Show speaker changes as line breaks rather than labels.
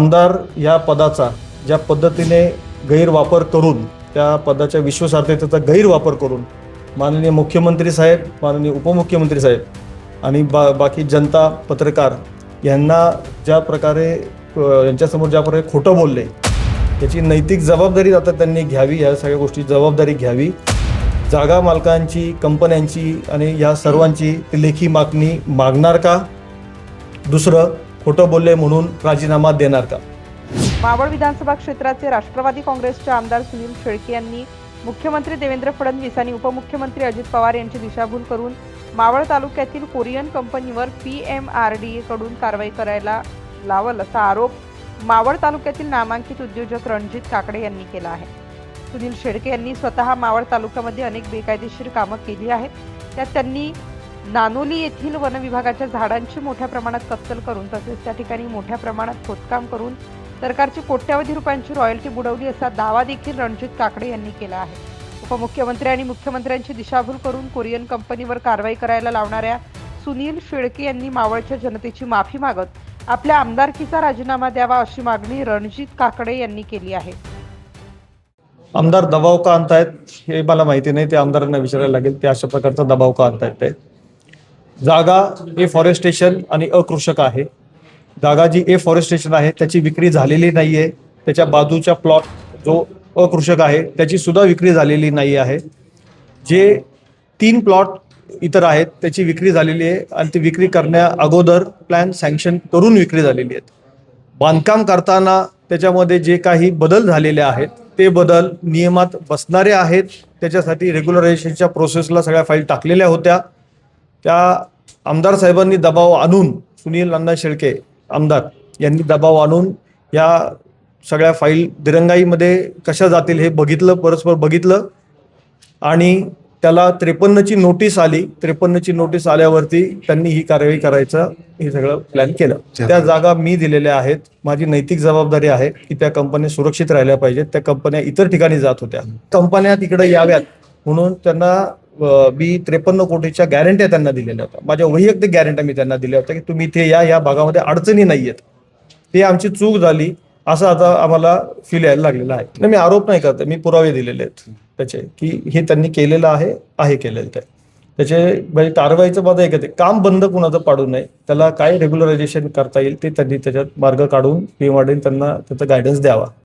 आमदार या पदाचा ज्या पद्धतीने गैरवापर करून त्या पदाच्या विश्वासार्थतेचा गैरवापर करून माननीय मुख्यमंत्री साहेब माननीय उपमुख्यमंत्री साहेब आणि बा बाकी जनता पत्रकार यांना ज्या प्रकारे यांच्यासमोर ज्या प्रकारे खोटं बोलले त्याची नैतिक जबाबदारी आता त्यांनी घ्यावी या सगळ्या गोष्टी जबाबदारी घ्यावी. जागा मालकांची कंपन्यांची आणि या सर्वांची लेखी मागणी मागणार का? दुसरं खोटं बोलले म्हणून राजीनामा देणार का?
मावळ विधानसभा क्षेत्राचे राष्ट्रवादी काँग्रेसचे आमदार सुनील शेळके यांनी मुख्यमंत्री देवेंद्र फडणवीस आणि उपमुख्यमंत्री अजित पवार यांची दिशाभूल करून मावळ तालुक्यातील कोरियन कंपनीवर पी एम आर डी कडून कारवाई करायला लावल असा आरोप मावळ तालुक्यातील नामांकित उद्योजक रणजित काकडे यांनी केला आहे. सुनील शेळके यांनी स्वतः मावळ तालुक्यामध्ये अनेक बेकायदेशीर कामं केली आहेत. त्यात त्यांनी नानोली येथील वन विभागाच्या झाडांची मोठ्या प्रमाणात कत्तल करून तसेच त्या ठिकाणी मोठ्या प्रमाणात खोदकाम करून सरकारची कोट्यावधी रुपयांची रॉयल्टी बुडवली असा दावा देखील रणजित काकडे यांनी केला आहे. उपमुख्यमंत्री आणि मुख्यमंत्र्यांची दिशाभूल करून कोरियन कंपनीवर कारवाई करायला लावणाऱ्या सुनील शेळके यांनी मावळच्या जनतेची माफी मागत आपल्या आमदारकीचा राजीनामा द्यावा अशी मागणी रणजित काकडे यांनी केली आहे.
आमदार दबाव का आणतायत हे मला माहिती नाही. ते आमदारांना विचारायला लागेल. ते अशा प्रकारचा दबाव का आणतायत ते? जागा ए फॉरेस्टेशन आणि अकृषक आहे. जागा जी ए फॉरेस्टेशन आहे त्याची विक्री झालेली नाही आहे त्याच्या बाजूच्या प्लॉट जो अकृषक आहे त्याची सुद्धा विक्री झालेली नाही आहे. जे तीन प्लॉट इतर आहेत त्याची विक्री झालेली आहे आणि ती विक्री करण्या अगोदर प्लॅन सँक्शन करून विक्री झालेली आहेत. बांधकाम करताना त्याच्यामध्ये जे काही बदल झालेले आहेत ते बदल नियमात बसणारे आहेत. त्याच्यासाठी रेग्युलरायझेशनच्या प्रोसेसला सगळ्या फाईल टाकलेल्या होत्या. त्या आमदार साहेबांनी दबाव आणून सुनील अण्णा शेळके आमदार यांनी दबाव आणून या सगळ्या फाईल दिरंगाईमध्ये कशा जातील हे बघितलं परस्पर बघितलं आणि त्याला त्रेपन्नची नोटीस आली. त्रेपन्नची नोटीस आल्यावरती त्यांनी ही कारवाई करायचं हे सगळं प्लॅन केलं. त्या जागा मी दिलेल्या आहेत. माझी नैतिक जबाबदारी आहे की त्या कंपन्या सुरक्षित राहिल्या पाहिजेत. त्या कंपन्या इतर ठिकाणी जात होत्या. कंपन्या तिकडे याव्यात. म्हणून त्यांना मी त्रेपन्न कोटीच्या गॅरंट्या त्यांना दिलेल्या होत्या. माझ्या वैयक्तिक गॅरंट्या मी त्यांना दिल्या होत्या की तुम्ही इथे या या भागामध्ये अडचणी नाही आहेत ते आमची चूक झाली असं आता आम्हाला फील यायला लागलेलं आहे. नाही, मी आरोप नाही करत मी पुरावे दिलेले आहेत त्याचे की हे त्यांनी केलेलं आहे आहे केलेलं ते. त्याचे म्हणजे कारवाईचं माझं एक आहे. काम बंद कुणाचं पाडू नये. त्याला काय रेग्युलरायझेशन करता येईल ते त्यांनी त्याच्यात मार्ग काढून पी त्यांना त्याचा गायडन्स द्यावा.